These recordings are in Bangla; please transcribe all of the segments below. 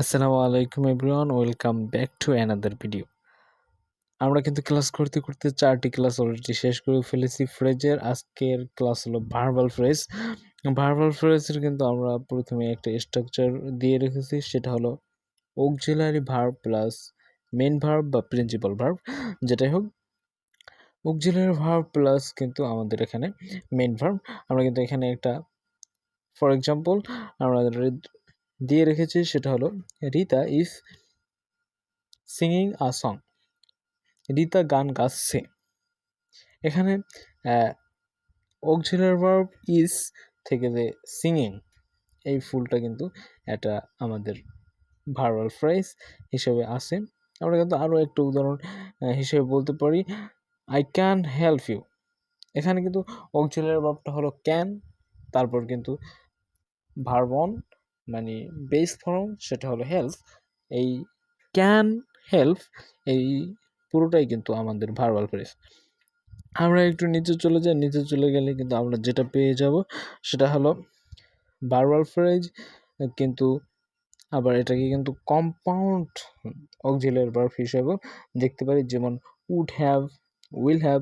আসসালামু আলাইকুম everyone, welcome back to another video. আমরা কিন্তু ক্লাস করতে করতে চারটি ক্লাস অলরেডি শেষ করে ফেলেছি। ফ্রেজের আজকের ক্লাস হলো ভার্বাল ফ্রেজ। ভার্বাল ফ্রেজের কিন্তু আমরা প্রথমে একটা স্ট্রাকচার দিয়ে রেখেছি, সেটা হলো auxiliary verb plus main verb বা প্রিন্সিপাল ভার্ব। যেটাই হোক, অক্সিলারি ভার্ব প্লাস কিন্তু আমাদের এখানে মেন ভার্ব। আমরা কিন্তু এখানে একটা, ফর এক্সাম্পল, আমরা দিয়ে রেখেছি সেটা হলো, Rita is singing a song. Rita গান গাচ্ছে। এখানে অক্সিলার ভার্ব ইজ থেকে যে সিঙ্গিং, এই ফুলটা কিন্তু এটা আমাদের ভার্বাল ফ্রেজ হিসেবে আছে। আমরা কিন্তু আরও একটা উদাহরণ হিসেবে বলতে পারি, আই ক্যান হেল্প ইউ। এখানে কিন্তু অক্সিলার ভার্বটা হলো ক্যান, তারপর কিন্তু ভার্ব অন মানে বেস ফর্ম সেটা হলো হেল্প এই ক্যান হেল্প এই পুরোটাই কিন্তু আমাদের ভার্বাল ফ্রেজ আমরা একটু নিচে চলে যাই নিচে চলে গেলে কিন্তু আমরা যেটা পেয়ে যাব সেটা হলো ভার্বাল ফ্রেজ কিন্তু আবার এটাকে কিন্তু কম্পাউন্ড অক্সিলের ভার্ব হিসেবেও দেখতে পারি যেমন would have will have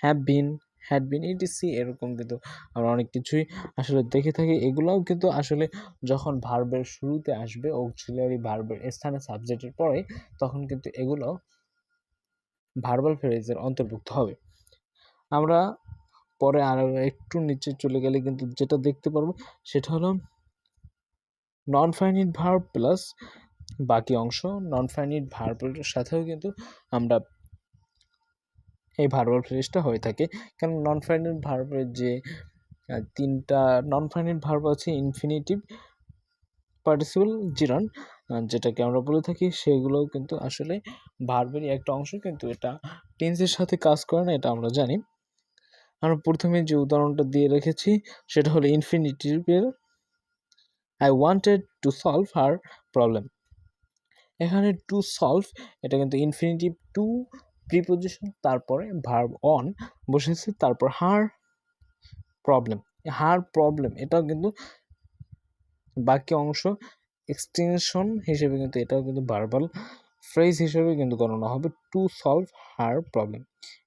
have been had been ETC এরকম কিন্তু আমরা অনেক কিছুই আসলে দেখে থাকি। এগুলোও কিন্তু আসলে যখন ভার্বের শুরুতে আসবে অক্সিলিয়ারি ভার্বের স্থানে সাবজেক্টের পরে, তখন কিন্তু এগুলো ভার্বাল ফ্রেজের অন্তর্ভুক্ত হবে। আমরা পরে আরও একটু নিচে চলে গেলে কিন্তু যেটা দেখতে পারব, সেটা হলো নন ফাইনিট ভার্ব প্লাস বাকি অংশ নন ফাইনিট ভার্বের সাথেও কিন্তু আমরা এই ভার্বাল ফ্রেজটা হয়ে থাকে। কারণ নন ফাইনাল ভার্বের যে তিনটা নন ফাইনাল ভার্ব আছে ইনফিনিটিভ পার্টিসিপল জিরন যেটাকে আমরা বলে থাকি, সেগুলোও কিন্তু আসলে ভার্বেরই একটা অংশ, কিন্তু এটা টেন্সের সাথে কাজ করে না, এটা আমরা জানি। আমরা প্রথমে যে উদাহরণটা দিয়ে রেখেছি, সেটা হলো ইনফিনিটিভের I wanted to solve her problem এখানে টু সলভ এটা কিন্তু ইনফিনিটিভ টু প্রিপোজিশন তারপরে ভার্ব অন বসেছে তারপর হার প্রবলেম হার প্রবলেম এটাও কিন্তু বাকি অংশ এক্সটেনশন হিসেবে কিন্তু, এটাও কিন্তু ভার্বাল ফ্রেজ হিসেবে কিন্তু গণনা হবে টু সলভ হার প্রবলেম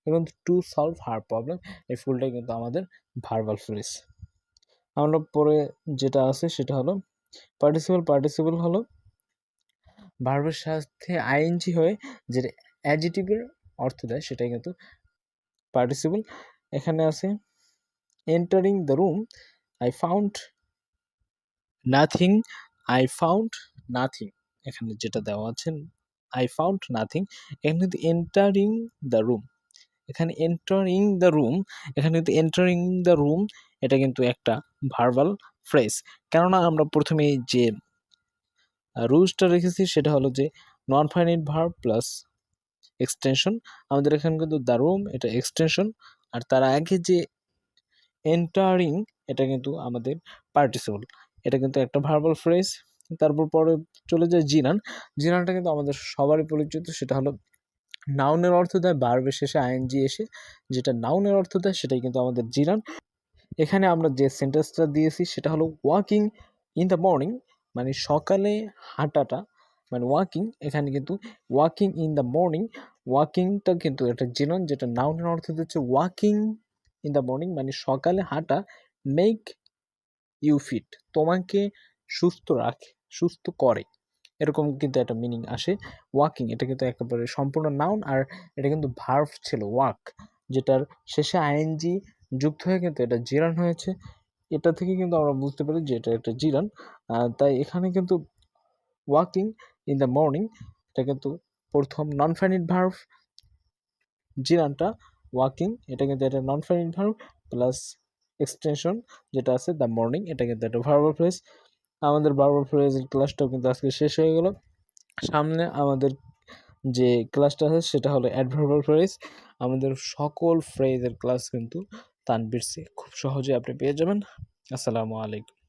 এবং টু সলভ হার প্রবলেম এই ফুলটাই কিন্তু আমাদের ভার্বাল ফ্রেজ আমরা পরে যেটা আছে, সেটা হলো পার্টিসিপাল পার্টিসিপাল হলো ভার্বের সাথে আইএনজি হয়ে যেটা অ্যাজিটিভের অর্থ দেয়, সেটাই কিন্তু পার্টিসিপল এখানে আছে entering the room I found nothing I found nothing এখানে যেটা দেওয়া আছে আই ফাউন্ড নাথিং এখানে কিন্তু এন্টারিং দ্য রুম এখানে এন্টারিং দ্য রুম এখানে কিন্তু এন্টারিং দ্য রুম এটা কিন্তু একটা ভার্বাল ফ্রেজ কেননা আমরা প্রথমে যে রুলসটা রেখেছি, সেটা হলো যে non finite verb plus extension আমাদের এখানে কিন্তু দ্য রুম এটা এক্সটেনশন আর তার আগে যে এন্টারিং এটা কিন্তু আমাদের পার্টিসিপল এটা কিন্তু একটা ভার্বাল ফ্রেজ তারপর পরে চলে যায় জিনান, জিনানটা কিন্তু আমাদের সবারই পরিচিত, সেটা হলো নাউনের অর্থ দেয় বারবের শেষে আইএনজি এসে, যেটা নাউনের অর্থ দেয়, সেটাই কিন্তু আমাদের জিনান, এখানে আমরা যে সেন্টেন্সটা দিয়েছি, সেটা হলো ওয়াকিং ইন দ্য মর্নিং মানে সকালে হাঁটাটা মানে ওয়াকিং এখানে কিন্তু ওয়াকিং ইন দ্য মর্নিং ওয়াকিংটা কিন্তু একটা জিনন যেটা নাউনের অর্থ হচ্ছে ওয়াকিং ইন দ্য মর্নিং মানে সকালে হাঁটা মেক ইউ ফিট তোমাকে সুস্থ রাখে, সুস্থ করে। এরকম কিন্তু একটা মিনিং আসে। ওয়াকিং এটা কিন্তু একেবারে সম্পূর্ণ নাউন আর এটা কিন্তু ভার্ভ ছিল ওয়াক যেটার শেষে আইএনজি যুক্ত হয়ে কিন্তু এটা জিরান হয়েছে। এটা থেকে কিন্তু আমরা বুঝতে পারি যে এটা একটা জিরান তাই এখানে কিন্তু ওয়াকিং ইন দ্য মর্নিং এটা কিন্তু প্রথম নন ফাইনিট ভার্ভ জিরানটা ওয়াকিং এটা কিন্তু একটা non finite verb plus extension যেটা আছে দ্য মর্নিং এটা কিন্তু একটা ভার্বাল ফ্রেজ আমাদের ভার্বাল ফ্রেজের ক্লাসটাও কিন্তু আজকে শেষ হয়ে গেল। সামনে আমাদের যে ক্লাসটা আছে সেটা হলো অ্যাডভার্বাল ফ্রেজ আমাদের সকল ফ্রেজের ক্লাস কিন্তু তানবির খুব সহজে আপনি পেয়ে যাবেন। আসসালামু আলাইকুম।